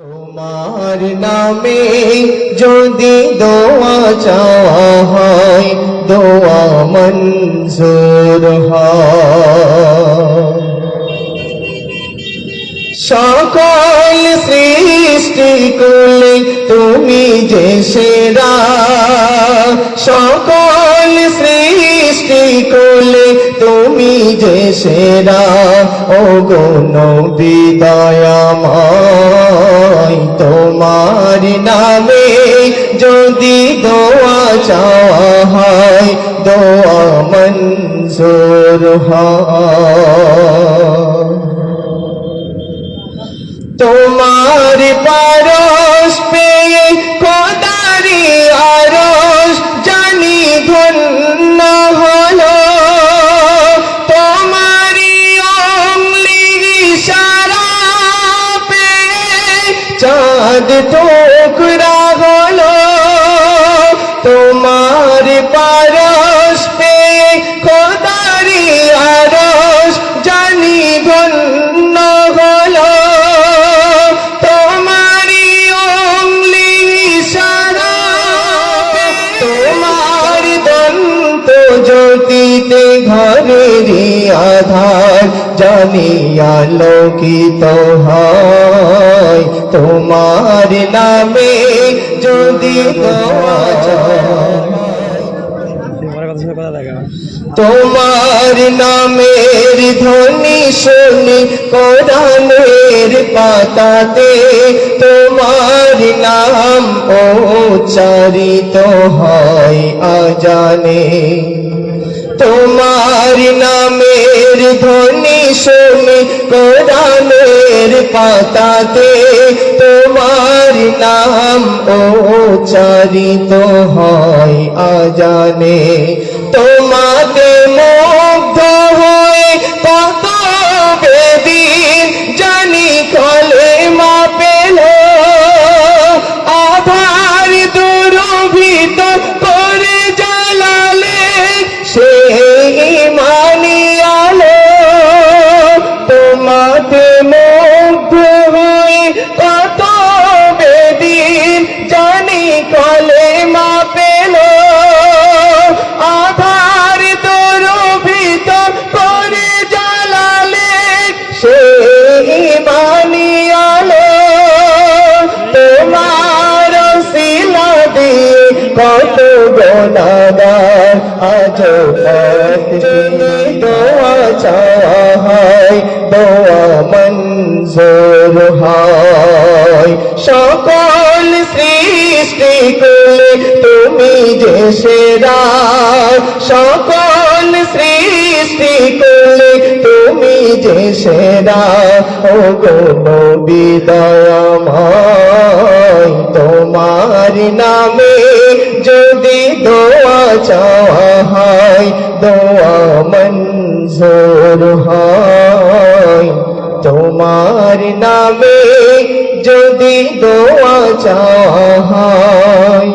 তোমার নামে যদি দোয়া চাওয়া হয় দোয়া মঞ্জুর সকল সৃষ্টি করলে তুমি যে সেরা, সকল যে সেরা ও গুণ বিদয়াময় তোমার নামে যদি দোয়া চাওয়া হয়, দোয়া মঞ্জুর তোমার পারস পেয়ে টুকরা হলো তোমার পারস পেয়ে খোদারি আরস, জানি ধন্য হলো। তোমারি অমলি ইশারা তোমার দন্ত জ্যোতিতে ঘরেরই আধার। জানি আলোকিত হয়, তোমার নামে যদি তোমার নামের ধ্বনি শুনি কোরআনের পাতাতে, তোমার নাম ও চারিত হয় আজানে। তোমার নামের ধ্বনি শুনি কোরআনের পাতাতে। তোমার নাম ও চারিত হয় আজানে। তোমাতে কত গোনাদার আজ দোয়া চাওয়া হয় দোয়া মঞ্জুর হয়। সকল সৃষ্টি করলে তুমি যে সেরা। সকল সৃষ্টি করলে তুমি যে সেরা ও কোন বিদয়াময় তোমার নামে যদি দোয়া চাওয়া হয়, দোয়া মঞ্জুর হয়। তোমার নামে যদি দোয়া চাওয়া হয়,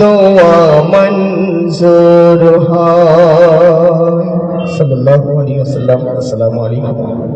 দোয়া মঞ্জুর হয়। صلى الله عليه وسلم. السلام عليكم.